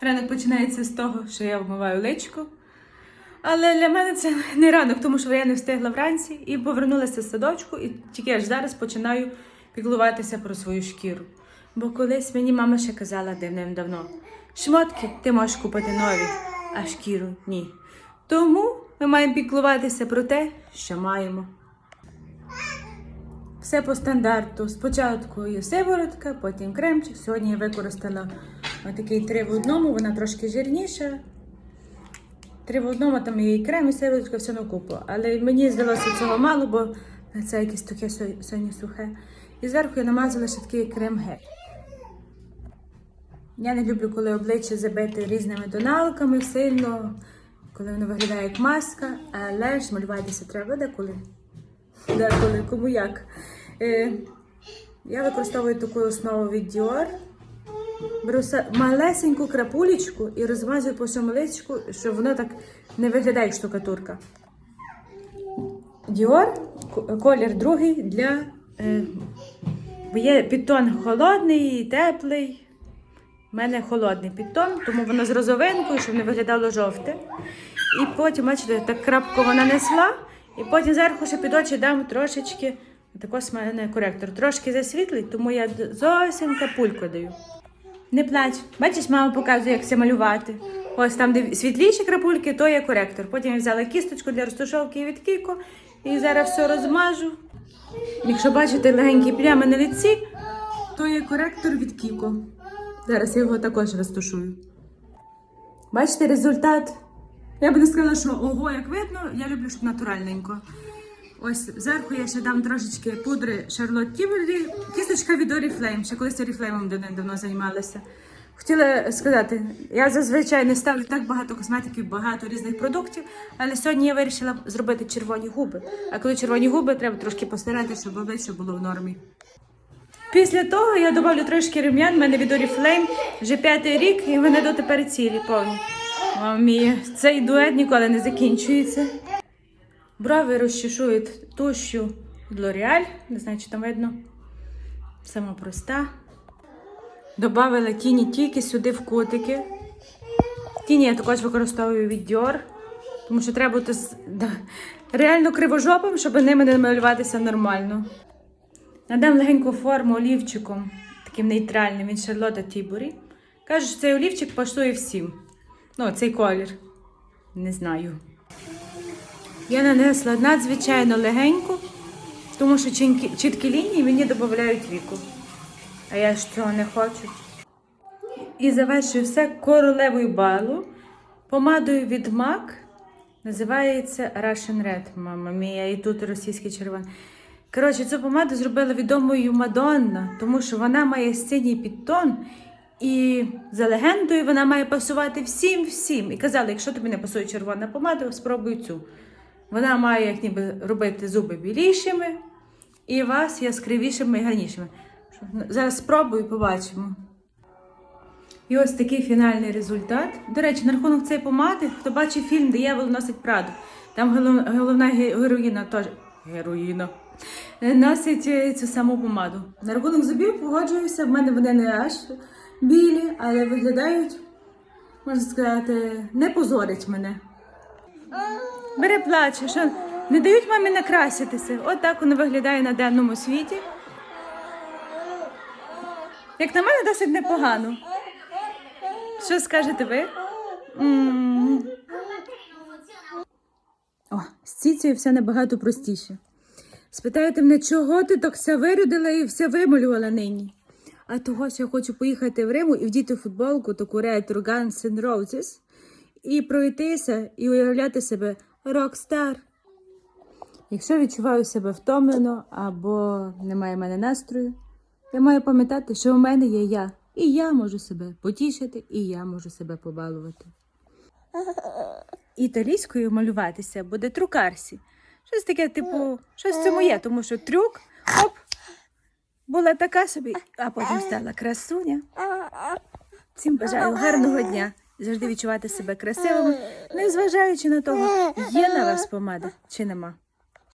Ранок починається з того, що я вмиваю личко. Але для мене це не ранок, тому що я не встигла вранці і повернулася з садочку, і тільки аж зараз починаю піклуватися про свою шкіру. Бо колись мені мама ще казала давним-давно: шмотки ти можеш купити нові, а шкіру ні. Тому ми маємо піклуватися про те, що маємо. Все по стандарту. Спочатку є сиворотка, потім кремчик. Сьогодні я використала такий три в одному, вона трошки жирніша. Три в одному там є і крем, і сиворотка, все на купу. Але мені здалося цього мало, бо це якесь таке сьогодні сухе. І зверху я намазала ще такий крем гель. Я не люблю, коли обличчя забите різними тоналками сильно, коли воно виглядає як маска, але ж малюватися треба деколи. Деколи, кому як. Е, я використовую таку основу від Dior. Беру малесеньку крапулечку і розмазую по всьому щоб воно так не виглядає як штукатурка. Ко- колір другий для. Е, є підтон холодний, теплий. У мене холодний підтон, тому воно з розовинкою, щоб не виглядало жовте. І потім, бачите, так крапку нанесла, і потім зверху ще під очі дам трошечки такий з мене коректор. Трошки засвітлий, тому я зовсім капульку даю. Не плач. Бачиш, мама показує, як це малювати. Ось там, де світліші крапульки, то є коректор. Потім я взяла кісточку для розташовки від Кіко і зараз все розмажу. Якщо бачите легенькі плями на лиці, то є коректор від Кіко. Зараз я його також розташую. Бачите результат? Я би не сказала, що ого, як видно, я люблю, щоб натуральненько. Ось зверху я ще дам трошечки пудри Charlotte Tilbury, кісточка від Oriflame. Ще колись Oriflame давно, займалася. Хотіла сказати, я зазвичай не ставлю так багато косметиків, багато різних продуктів, але сьогодні я вирішила зробити червоні губи. А коли червоні губи, треба трошки постаратися, щоб обличчя було в нормі. Після того я додавлю трошки рум'ян, в мене від Oriflame вже п'ятий рік, і вони дотепер цілі повні. Мія, цей дует ніколи не закінчується. Брови розчешують тушю L'Oreal, не знаю, чи там видно. Сама проста. Добавила тіні тільки сюди в кутики. Тіні я також використовую від Dior, тому що треба бути реально кривожопим, щоб ними не малюватися нормально. Надам легеньку форму олівчиком, таким нейтральним від Charlotte Tilbury. Кажу, що цей олівчик пасує всім. Ну, цей колір. Не знаю. Я нанесла надзвичайно легенько, тому що чіткі лінії мені додають віку. А я ж цього не хочу. І завершую все королевою балу. Помадою від MAC. Називається Russian Red, мама мія, і тут російський червоний. Коротше, цю помаду зробила відомою Мадонна, тому що вона має синій підтон, і за легендою вона має пасувати всім всім. І казали, якщо тобі не пасує червона помада, спробуй цю. Вона має як ніби робити зуби білішими і вас яскравішими і гарнішими. Зараз спробую, побачимо. І ось такий фінальний результат. До речі, на рахунок цієї помади, хто бачив фільм Диявол носить Праду, там головна героїна теж героїна носить е, цю саму помаду. На рахунок зубів погоджуюся, в мене вони не аж білі, але виглядають, можна сказати, не позорять мене. Бери плаче, що не дають мамі накраситися. От так воно виглядає на денному світі. Як на мене, досить непогано. Що скажете ви? О, з цицею все набагато простіше. Спитаєте мене, чого ти так все вирядила і все вималювала нині? А того, що я хочу поїхати в Риму і вдіти футболку таку ретро Guns N' Roses і пройтися і уявляти себе рок-стар. Якщо відчуваю себе втомлено або немає в мене настрою, я маю пам'ятати, що у мене є я. І я можу себе потішити, і я можу себе побалувати. Італійською малюватися буде трукарсі. Щось таке, типу, щось в цьому є, тому що трюк, оп, була така собі, а потім стала красуня. Всім бажаю гарного дня завжди відчувати себе красивими, незважаючи на того, є на вас помада чи нема.